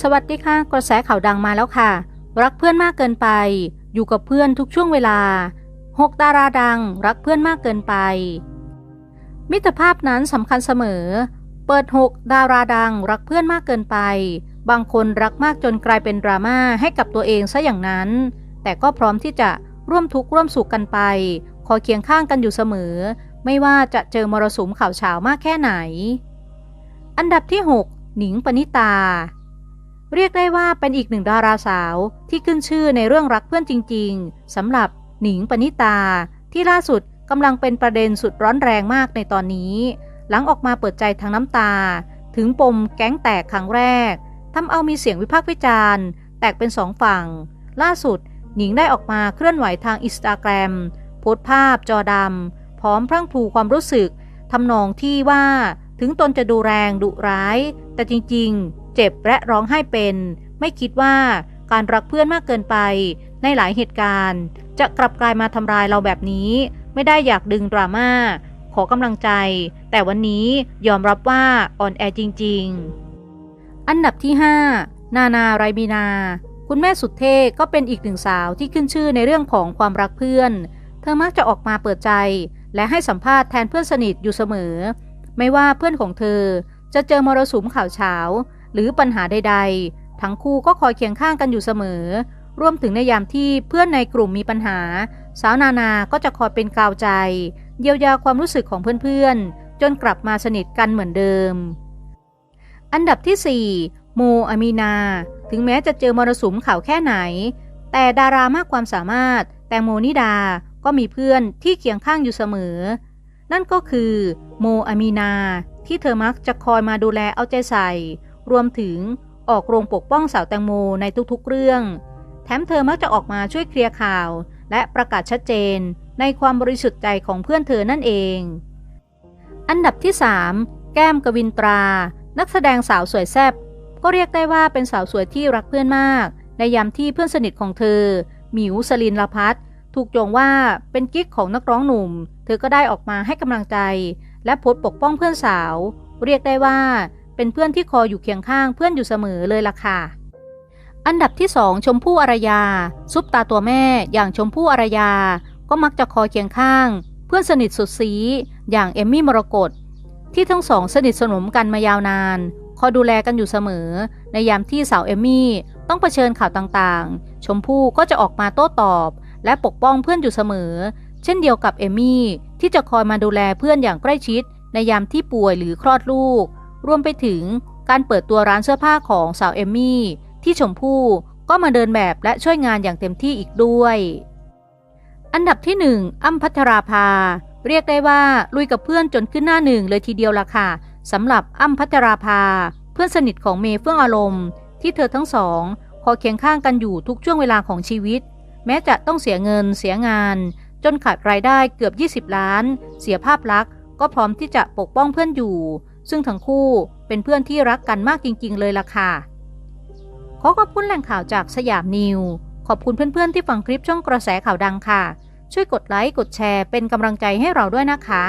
สวัสดีค่ะ กระแสข่าวดังมาแล้วค่ะ รักเพื่อนมากเกินไป อยู่กับเพื่อนทุกช่วงเวลา 6 ดาราดัง รักเพื่อนมากเกินไป มิตรภาพนั้นสำคัญเสมอ เปิด 6 ดาราดัง รักเพื่อนมากเกินไป บางคนรักมากจนกลายเป็นดราม่าให้กับตัวเองซะอย่างนั้น แต่ก็พร้อมที่จะร่วมทุกข์ร่วมสุขกันไป คอยเคียงข้างกันอยู่เสมอ ไม่ว่าจะเจอมรสุมข่าวเช้ามากแค่ไหน อันดับที่ 6 หนิงปณิตา เรียกได้ว่าเป็นอีกหนึ่งดาราสาวที่ขึ้นชื่อในเรื่องรักเพื่อนจริง ๆสำหรับหนิงปณิตา ที่ล่าสุดกำลังเป็นประเด็นสุดร้อนแรงมากในตอนนี้ หลังออกมาเปิดใจทางน้ำตา ถึงปมแก๊งแตกครั้งแรกทำเอามีเสียงวิพากษ์วิจารณ์ แตกเป็นสองฝั่ง ล่าสุดหนิงได้ออกมาเคลื่อนไหวทางอินสตาแกรมโพสภาพจอดำพร้อมพรั่งพรูความรู้สึกทำนองที่ว่า ถึงตนจะดูแรงดุร้าย แต่จริงๆ เจ็บและร้องไห้เป็น ไม่คิดว่าการรักเพื่อนมากเกินไป ในหลายเหตุการณ์ จะกลับกลายมาทำร้ายเราแบบนี้ ไม่ได้อยากดึงดราม่าขอกำลังใจ แต่วันนี้ยอมรับว่าอ่อนแอจริง ๆ อันดับที่ 5 นานาไรบีนา คุณแม่สุดเท่ก็เป็นอีกหนึ่งสาวที่ขึ้นชื่อในเรื่องของความรักเพื่อน เธอมักจะออกมาเปิดใจ และให้สัมภาษณ์แทนเพื่อนสนิทอยู่เสมอ ไม่ว่าเพื่อนของเธอจะเจอมรสุมข่าวเช้า หรือปัญหาใด ๆ ทั้งคู่ก็คอยเคียงข้างกันอยู่เสมอ รวมถึงในยามที่เพื่อนในกลุ่มมีปัญหา สาวนานาก็จะคอยเป็นกาวใจ เยียวยาความรู้สึกของเพื่อนๆ จนกลับมาสนิทกันเหมือนเดิม อันดับที่ 4 โมอามีนา ถึงแม้จะเจอมรสุมข่าวแค่ไหน แต่ดารามากความสามารถแตงโมนิดาก็มีเพื่อนที่เคียงข้างอยู่เสมอ นั่นก็คือโมอามีนาที่เธอมักจะคอยมาดูแลเอาใจใส่ รวมถึงออกโรงปกป้องสาวแตงโมในทุกๆเรื่อง แถมเธอมักจะออกมาช่วยเคลียร์ข่าว และประกาศชัดเจนในความบริสุทธิ์ใจของเพื่อนเธอนั่นเอง อันดับที่ 3 แก้มกวินตรา นักแสดงสาวสวยแซ่บก็เรียกได้ว่าเป็นสาวสวยที่รักเพื่อนมาก ในยามที่เพื่อนสนิทของเธอ หมิวสลินลพัฒน์ ถูกโยงว่าเป็นกิ๊กของนักร้องหนุ่ม เธอก็ได้ออกมาให้กำลังใจ และโพสปกป้องเพื่อนสาว เรียกได้ว่าเป็นเพื่อนที่คอยอยู่เคียงข้างเพื่อนอยู่เสมอเลยล่ะค่ะ อันดับที่2ชมพู่อารยา ซุปตาตัวแม่อย่างชมพู่อารยา ก็มักจะคอยเคียงข้าง เพื่อนสนิทสุดสีอย่างเอมมี่มรกตที่ทั้งสองสนิทสนมกันมายาวนาน คอยดูแลกันอยู่เสมอ ในยามที่สาวเอมมี่ต้องเผชิญข่าวต่างๆ ชมพู่ก็จะออกมาโต้ตอบ และปกป้องเพื่อนอยู่เสมอ เช่นเดียวกับเอมี่ที่จะคอยมาดูแลเพื่อนอย่างใกล้ชิด ในยามที่ป่วยหรือคลอดลูก รวมไปถึงการเปิดตัวร้านเสื้อผ้าของสาวเอมี่ที่ชมพู่ก็มาเดินแบบและช่วยงานอย่างเต็มที่อีกด้วย อันดับที่หนึ่งอ้ำพัชราภา เรียกได้ว่าลุยกับเพื่อนจนขึ้นหน้าหนึ่งเลยทีเดียวละค่ะสำหรับอ้ำพัชราภา เพื่อนสนิทของเมย์เฟื่องอารมณ์ ที่เธอทั้งสอง คอยเคียงข้างกันอยู่ทุกช่วงเวลาของชีวิต แม้จะต้องเสียเงินเสียงาน จนขาดรายได้เกือบ 20 ล้าน เสียภาพลักษณ์ก็พร้อมที่จะปกป้องเพื่อนอยู่ ซึ่งทั้งคู่เป็นเพื่อนที่รักกันมากจริง ๆ เลยล่ะค่ะ ขอขอบคุณแหล่งข่าวจากสยามนิว ขอบคุณเพื่อนๆที่ฟังคลิปช่องกระแสข่าวดังค่ะ ช่วยกดไลค์กดแชร์เป็นกำลังใจให้เราด้วยนะคะ